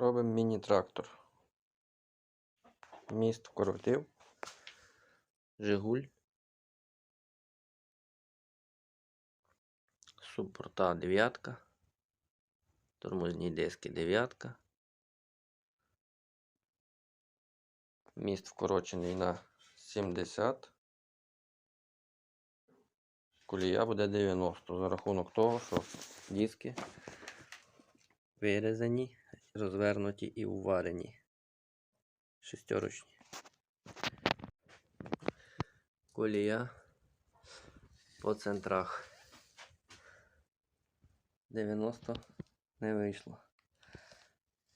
Робимо міні-трактор. Міст коротив. Жигуль. Супорта дев'ятка. Тормозні диски дев'ятка. Міст вкорочений на 70. Колія буде 90 за рахунок того, що диски вирізані, розвернуті і уварені. Шестерочні. Колія по центрах. 90 не вийшло.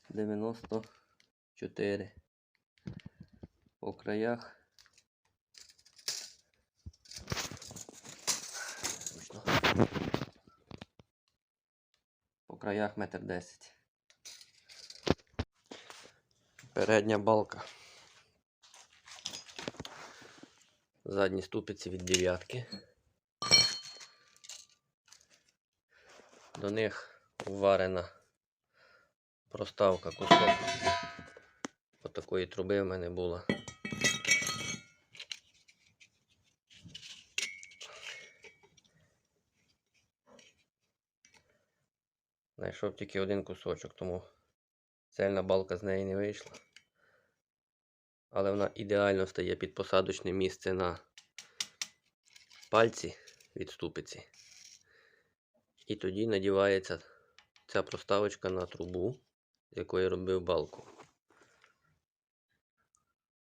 94. По краях. По краях метр десять. Передня балка. Задні ступиці від дев'ятки. До них вварена проставка кусок. Отакої труби в мене була. Знайшов тільки один кусочок, тому цельна балка з неї не вийшла. Але вона ідеально стає під посадочне місце на пальці від ступиці. І тоді надівається ця проставочка на трубу, з якої робив балку.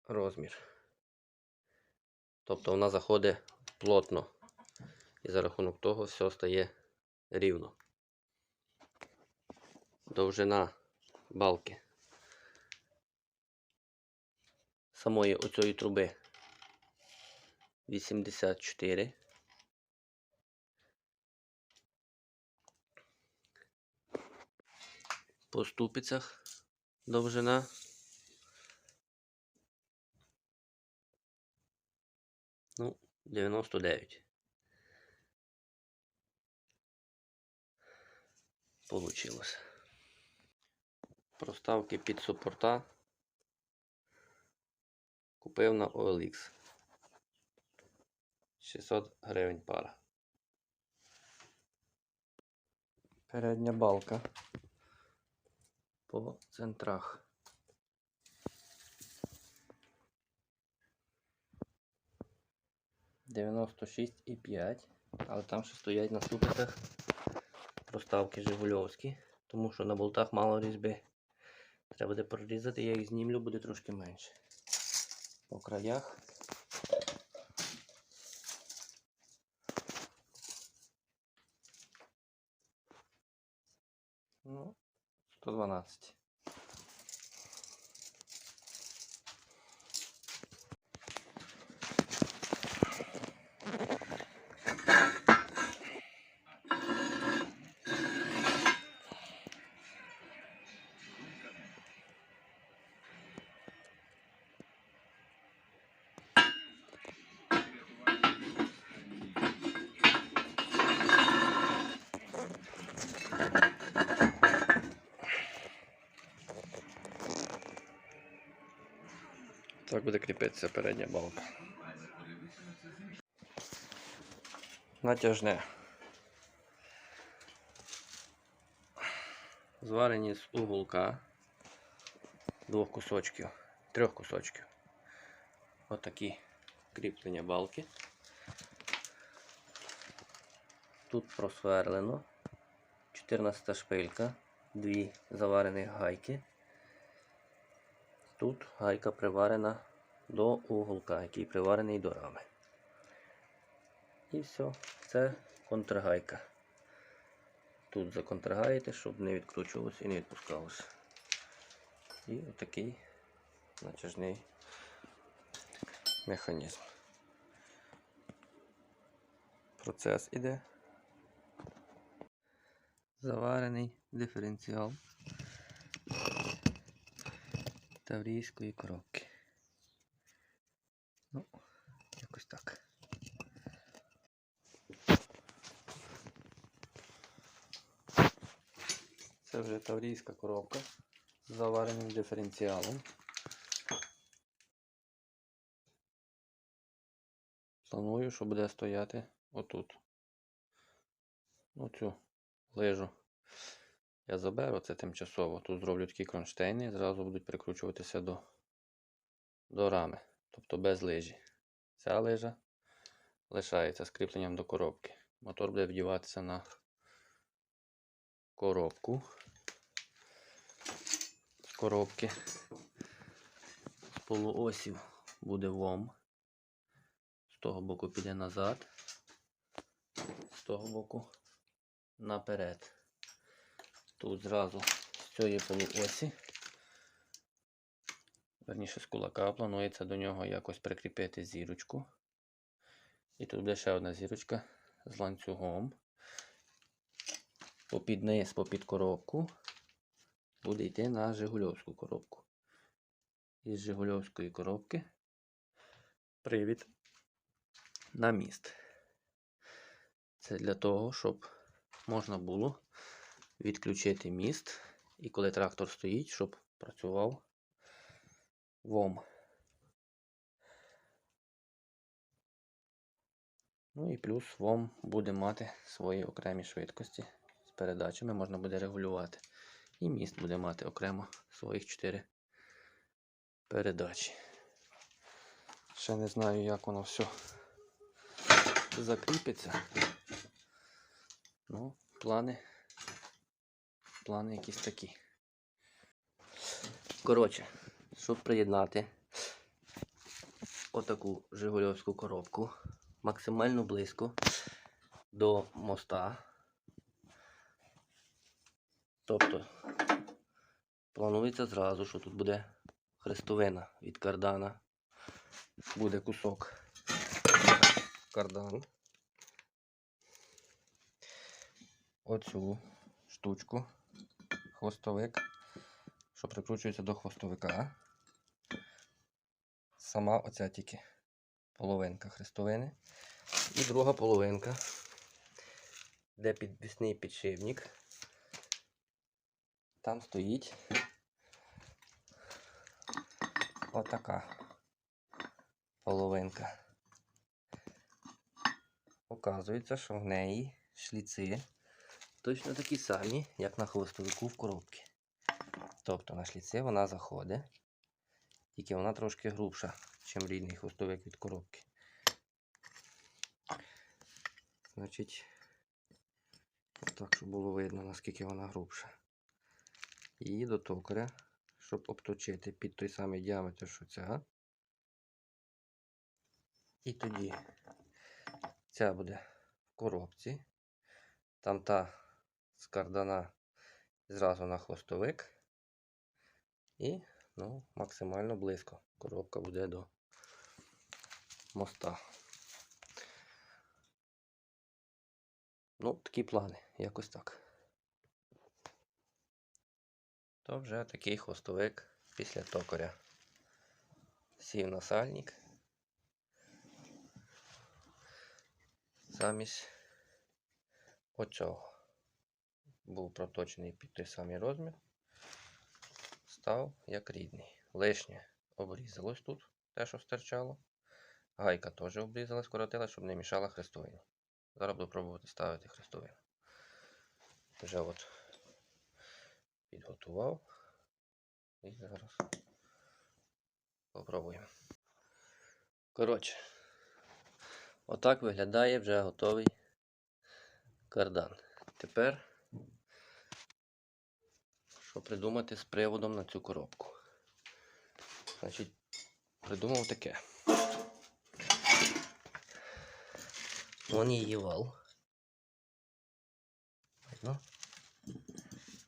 Розмір. Тобто вона заходить плотно. І за рахунок того все стає рівно. Довжина балки самої оцієї труби 84. По ступицях довжина. Ну, 99. Получилось. Проставки під супорта купив на OLX. 600 гривень пара. Передня балка по центрах. Дев'яносто шість і п'ять, але там ще стоять на ступицях проставки Жигульовські, тому що на болтах мало різьби. Треба буде прорізати, я їх знімлю, буде трошки менше. По краях. Ну, 112. Так буде кріпитися передня балка. Натяжне. Зварені з уголка двох кусочків, трьох кусочків. Отакі кріплення балки. Тут просверлено 14 шпилька, дві заварені гайки. Тут гайка приварена до уголка, який приварений до рами. І все, це контргайка. Тут законтргаєте, щоб не відкручувалося і не відпускалося. І отакий натяжний механізм. Процес іде. Заварений диференціал таврійської коробки. Ну, якось так. Це вже таврійська коробка з завареним диференціалом. Планую, що буде стояти отут. Ну, цю лижу я заберу, це тимчасово. Тут зроблю такі кронштейни і зразу будуть прикручуватися до, до рами. Тобто без лижі. Ця лижа лишається з кріпленням до коробки. Мотор буде вдіватися на коробку. З коробки. З полуосів буде вом. З того боку піде назад. З того боку наперед. Тут зразу з цієї полуосі. Верніше з кулака планується до нього якось прикріпити зірочку. І тут буде ще одна зірочка з ланцюгом. Попід низ, попід коробку буде йти на Жигульовську коробку. Із Жигульовської коробки привід на міст. Це для того, щоб можна було відключити міст, і коли трактор стоїть, щоб працював ВОМ. Ну і плюс ВОМ буде мати свої окремі швидкості з передачами, можна буде регулювати. І міст буде мати окремо своїх 4 передачі. Ще не знаю, як воно все закріпиться. Ну, плани. Плани якісь такі. Коротше, щоб приєднати отаку Жигульовську коробку максимально близько до моста. Тобто планується зразу, що тут буде хрестовина від кардана. Буде кусок кардан. Оцю штучку, хвостовик, що прикручується до хвостовика. Сама оця тільки половинка хрестовини. І друга половинка, де підвісний підшипник. Там стоїть отака половинка. Оказується, що в неї шліци точно такі самі, як на хвостовику в коробці. Тобто на шліці вона заходить, тільки вона трошки грубша, ніж рідний хвостовик від коробки. Значить, так, щоб було видно, наскільки вона грубша. І до токаря, щоб обточити під той самий діаметр, що ця. І тоді ця буде в коробці. Там та з кардана зразу на хвостовик. І ну, максимально близько. Коробка буде до моста. Ну, такі плани, якось так. То вже такий хвостовик після токаря. Сів на сальник. Замість оцього. Був проточений під той самий розмір. Став як рідний. Лишнє обрізалось тут, те, що стирчало. Гайка теж обрізалась, коротила, щоб не мішала хрестовину. Зараз буду пробувати ставити хрестовину. Вже от підготував. І зараз попробуємо. Коротше, отак виглядає вже готовий кардан. Тепер, що придумати з приводом на цю коробку? Значить, придумав таке. Вон її вал. Видно?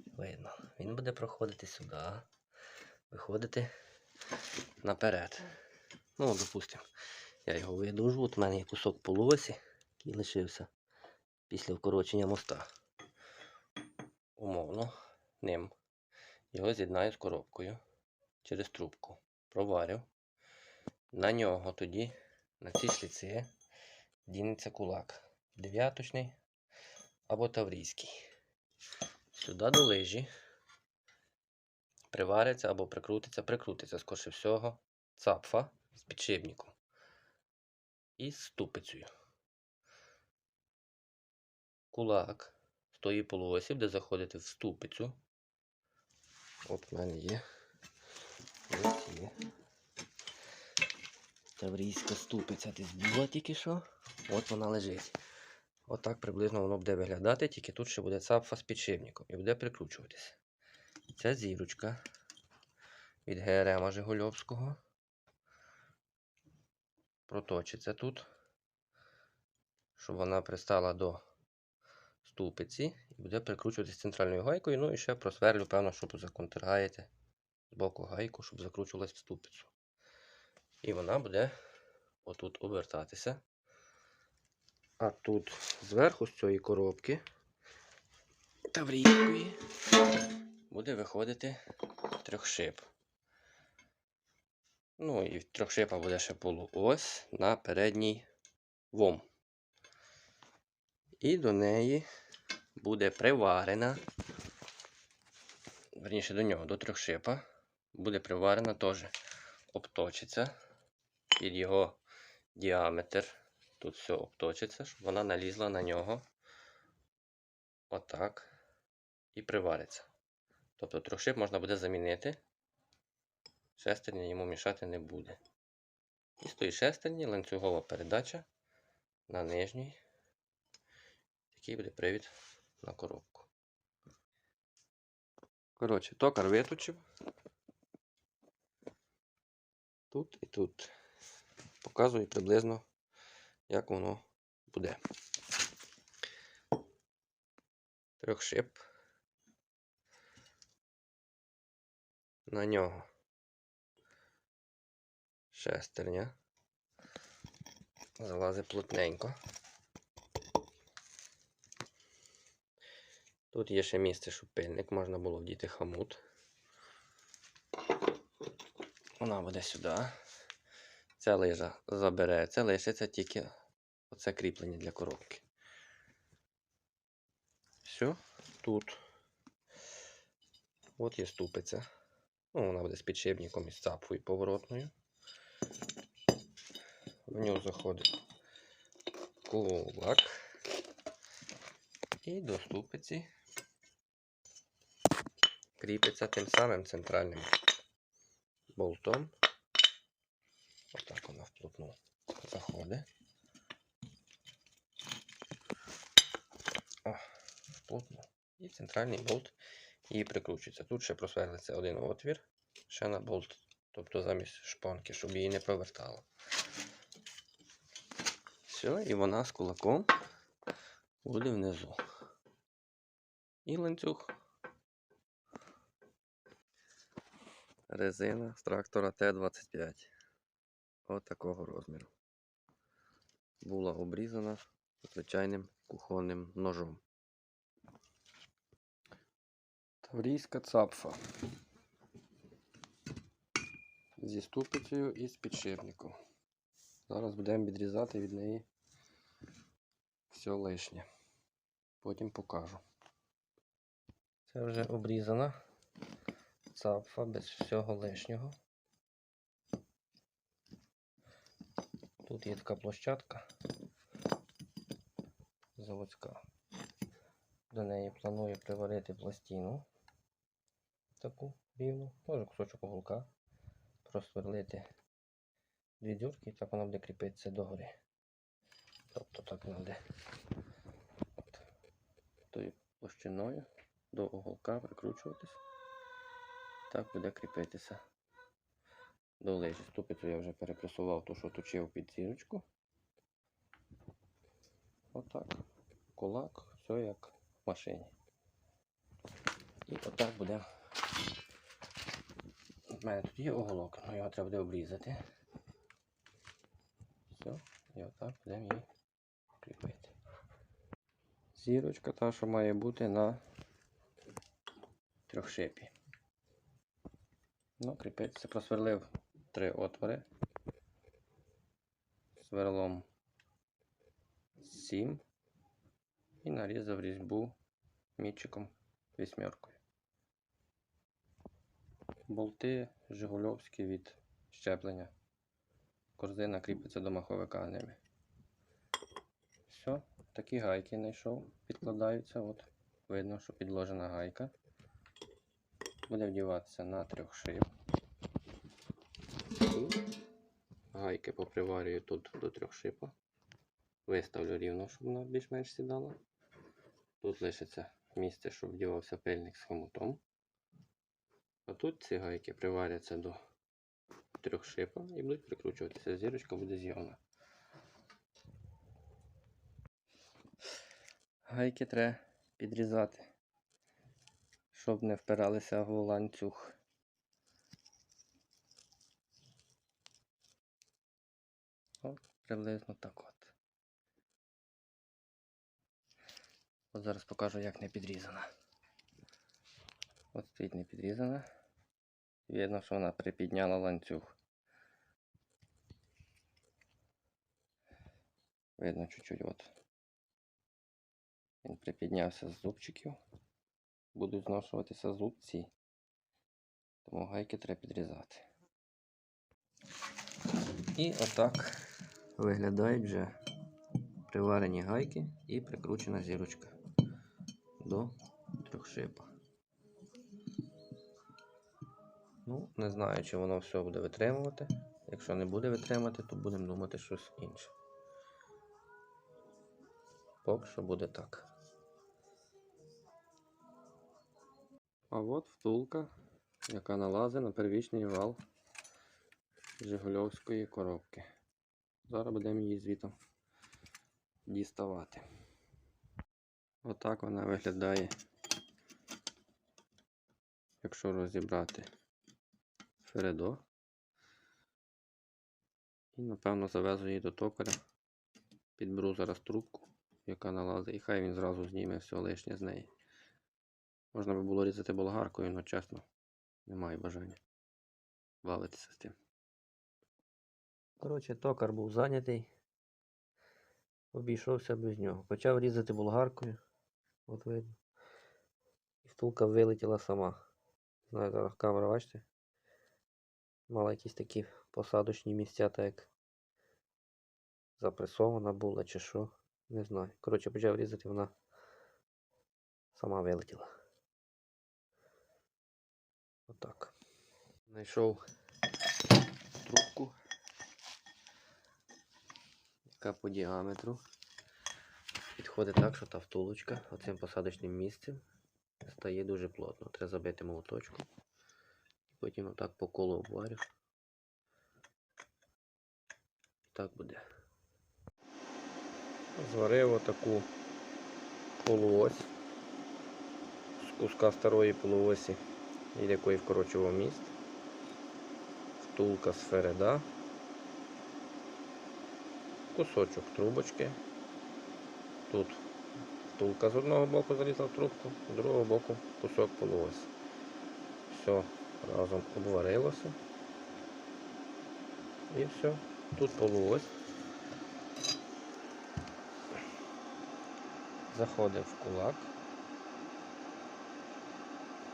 Видно. Він буде проходити сюди, виходити наперед. Ну, допустимо, я його видужу. От в мене є кусок полуосі, який лишився після вкорочення моста. Умовно, ним. Його з'єднаю з коробкою через трубку. Проварю. На нього тоді, на ці шліці, дінеться кулак. Дев'яточний або таврійський. Сюди до лижі привариться або прикрутиться, прикрутиться, скоріше всього, цапфа з підшипником і з ступицею. Кулак з тої полуосі буде заходити в ступицю. От в мене є. Ось є. Таврійська ступиця десь була тільки що. От вона лежить. Отак приблизно воно буде виглядати, тільки тут ще буде цапфа з підшипником і буде прикручуватися. Ця зірочка від ГРМ Жигульовського. Проточиться тут, щоб вона пристала до ступиці буде прикручуватися центральною гайкою. Ну і ще просверлю, певно, щоб законтргаєте з боку гайку, щоб закручувалась в ступицю. І вона буде отут обертатися. А тут зверху з цієї коробки таврійської буде виходити трьохшип. Ну і трьохшипа буде ще полуось на передній вом. І до неї буде приварена, верніше до нього, до трьохшипа, буде приварена теж обточиться під його діаметр. Тут все обточиться, щоб вона налізла на нього отак і привариться. Тобто трьохшип можна буде замінити, шестерня йому мішати не буде. І з тої шестерні ланцюгова передача на нижній. Такий буде привід на коробку. Коротше, токар виточив. Тут і тут. Показую приблизно, як воно буде. Трьохшип. На нього шестерня. Залазить плотненько. Тут є ще місце, щоб пильник, можна було вдіти хамут. Вона буде сюди. Ця лижа забереться, лишиться тільки оце кріплення для коробки. Все, тут. От є ступиця. Ну, вона буде з підшипником і з цапфою поворотною. В нього заходить кулак. І до ступиці кріпиться тим самим центральним болтом. Отак вона вплотну заходить. О, вплотну. І центральний болт її прикручується. Тут ще просверлиться один отвір, ще на болт, тобто замість шпонки, щоб її не провертало. Все, і вона з кулаком буде внизу. І ланцюг. Резина з трактора Т-25. От такого розміру. Була обрізана звичайним кухонним ножом. Таврійська цапфа. Зі ступицею і з підшипником. Зараз будемо відрізати від неї все лишнє. Потім покажу. Це вже обрізана цапфа без всього лишнього. Тут є така площадка заводська. До неї планую приварити пластину таку рівну, може кусочок уголка, просверлити дві дюрки і так вона буде кріпитися догори. Тобто так буде тою площиною до уголка прикручуватись. Так буде кріпитися до лижі. Ступицю я вже перепресував ту, що точив під зірочку. Отак. Кулак, все як в машині. І отак буде. У мене тут є оголок, але його треба буде обрізати. Все, і отак будемо її кріпити. Зірочка та, що має бути на трьохшипі. Ну, кріпиться, просверлив три отвори. Сверлом 7 і нарізав різьбу мітчиком вісьмеркою. болти Жигульовські від щеплення. Корзина кріпиться до маховика ними. Все, такі гайки знайшов, підкладаються. От. Видно, що підложена гайка. Буде вдіватися на трьох шиїв. Гайки поприварюю тут до трьох шипа. Виставлю рівно, щоб вона більш-менш сідала. Тут лишиться місце, щоб вдівався пильник з хомутом. А тут ці гайки приваряться до трьох шипа і будуть прикручуватися. Зірочка буде зйомна. Гайки треба підрізати, щоб не впиралися в ланцюг. От, приблизно так от. От зараз покажу, як не підрізана. От стоїть не підрізана. Видно, що вона припідняла ланцюг. Видно чуть-чуть от. Він припіднявся з зубчиків. Будуть зношуватися зубці. Тому гайки треба підрізати. І отак виглядають вже приварені гайки і прикручена зірочка до трьохшипа. Ну, не знаю, чи воно все буде витримувати. Якщо не буде витримувати, то будемо думати щось інше. Поки що буде так. А от втулка, яка налазить на первічний вал Жигульовської коробки. Зараз будемо її звітом діставати. Отак вона виглядає, якщо розібрати Фередо. І, напевно, завезу її до токаря, підберу зараз трубку, яка налазить, і хай він зразу зніме все лишнє з неї. Можна би було різати болгаркою, але чесно, немає бажання бавитися з тим. Коротше, токар був зайнятий. Обійшовся без нього. Почав різати болгаркою. От видно. І втулка вилетіла сама. Знаю, зараз камера, бачите? Мала якісь такі посадочні місця, так як запресована була чи що. Не знаю. Коротше, почав різати, вона сама вилетіла. Отак. Знайшов трубку яка по діаметру підходить так, що та втулочка оцим посадочним місцем стає дуже плотно. Треба забити молоточку. Потім отак по колу обварю. Так буде. Зварив отаку полуось з куска старої полуосі, від якої вкорочував міст. Втулка з фереда кусочок трубочки. Тут втулка з одного боку залізла в трубку, з другого боку кусок полуось. Все разом обварилося. І все. Тут полуось. Заходить в кулак.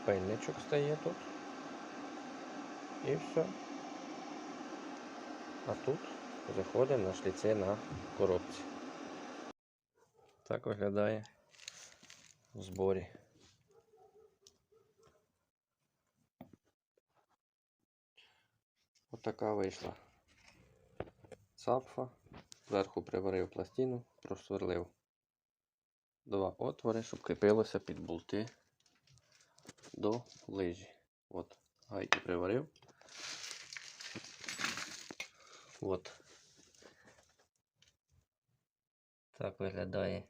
Пильничок стає тут. І все. А тут заходимо на шліці на коробці. Так виглядає в зборі. Отака вийшла цапфа. Зверху приварив пластину, просверлив два отвори, щоб кріпилося під болти до лижі. От, гайки приварив. От. Так виглядає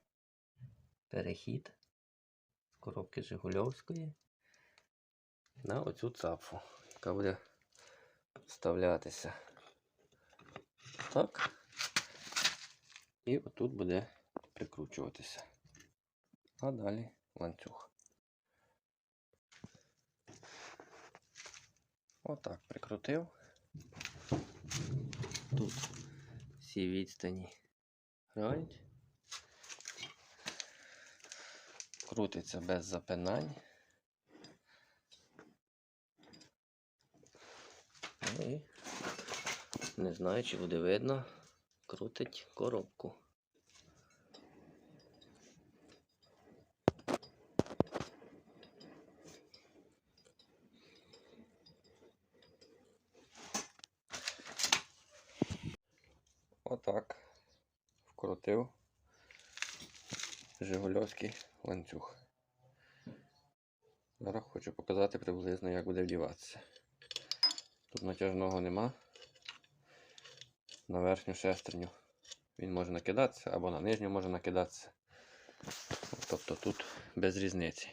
перехід з коробки Жигульовської на оцю цапфу, яка буде вставлятися. Так. І отут буде прикручуватися. А далі ланцюг. Отак прикрутив. Тут всі відстані грають. Крутиться без запинань. Ну і не знаю, чи буде видно, крутить коробку. Отак. Вкрутив Жигульовський ланцюг. Зараз хочу показати приблизно, як буде вдіватися. Тут натяжного нема. На верхню шестерню він може накидатися або на нижню може накидатися. Тобто тут без різниці.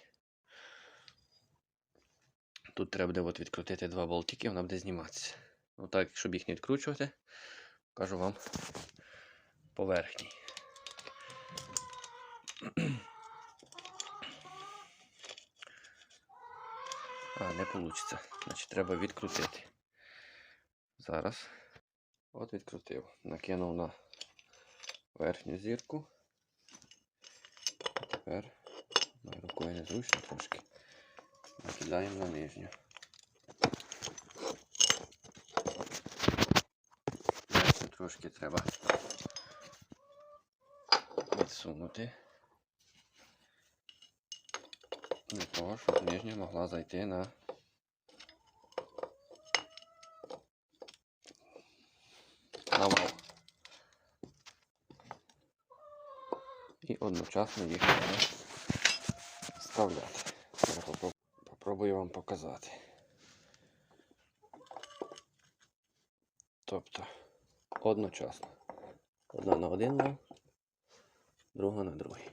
Тут треба буде відкрутити два болтики, вона буде зніматися. Отак, щоб їх не відкручувати, кажу вам по верхній. А, не вийде. Значить, треба відкрутити. Зараз. От відкрутив. Накинув на верхню зірку. Тепер рукою незручно трошки. Накидаємо на нижню. Верхню трошки треба відсунути. Для того, щоб нижня могла зайти на на вал. І одночасно їх вставляти. Зараз попробую вам показати. Тобто одночасно. Одна на один вал, друга на другий.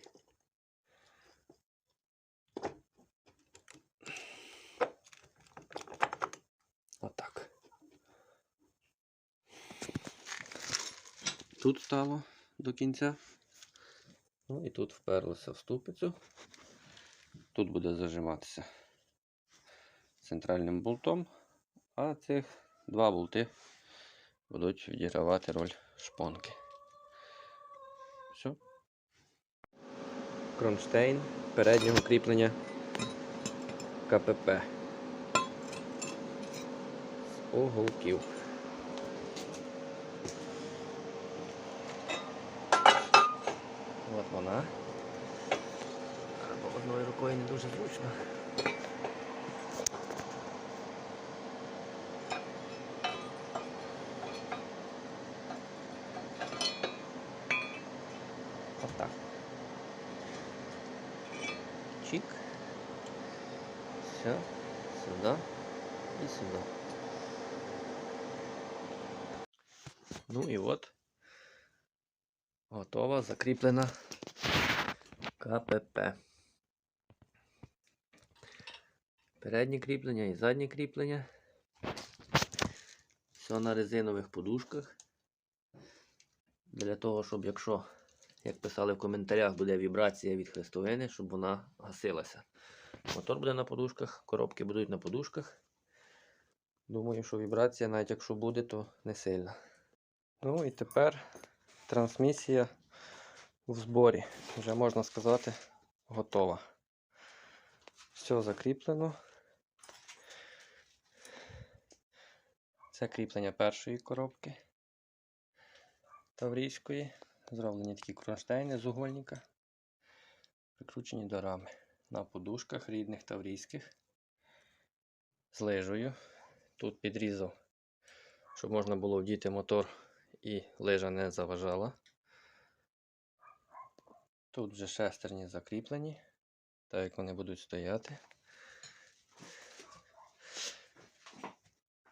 Отак. Тут стало до кінця. Ну і тут вперлося в ступицю. Тут буде зажиматися центральним болтом, а цих два болти будуть відігравати роль шпонки. Все. Кронштейн переднього кріплення КПП з уголків. От вона. Бо одною рукою не дуже зручно. Отак. Чик. Все. Сюда и сюда. Ну і от закріплена КПП. Переднє кріплення і заднє кріплення. Все на резинових подушках. Для того, щоб якщо, як писали в коментарях, буде вібрація від хрестовини, щоб вона гасилася. Мотор буде на подушках, коробки будуть на подушках. Думаю, що вібрація, навіть якщо буде, то не сильна. Ну і тепер трансмісія в зборі. Вже можна сказати, готова. Все закріплено. Це кріплення першої коробки таврійської. Зроблені такі кронштейни з угольника, прикручені до рами на подушках рідних таврійських. З лижею. Тут підрізав, щоб можна було вдіти мотор і лижа не заважала. Тут вже шестерні закріплені, так як вони будуть стояти.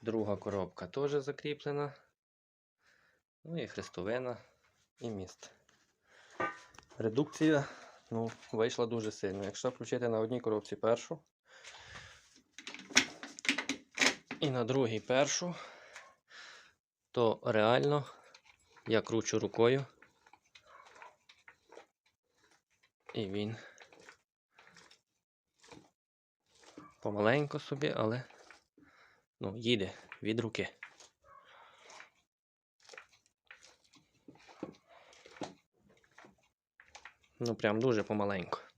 Друга коробка теж закріплена. Ну і хрестовина і міст. Редукція ну, вийшла дуже сильно. Якщо включити на одній коробці першу і на другій першу, то реально я кручу рукою. І він помаленько собі, але ну, їде від руки. Ну, прям дуже помаленько.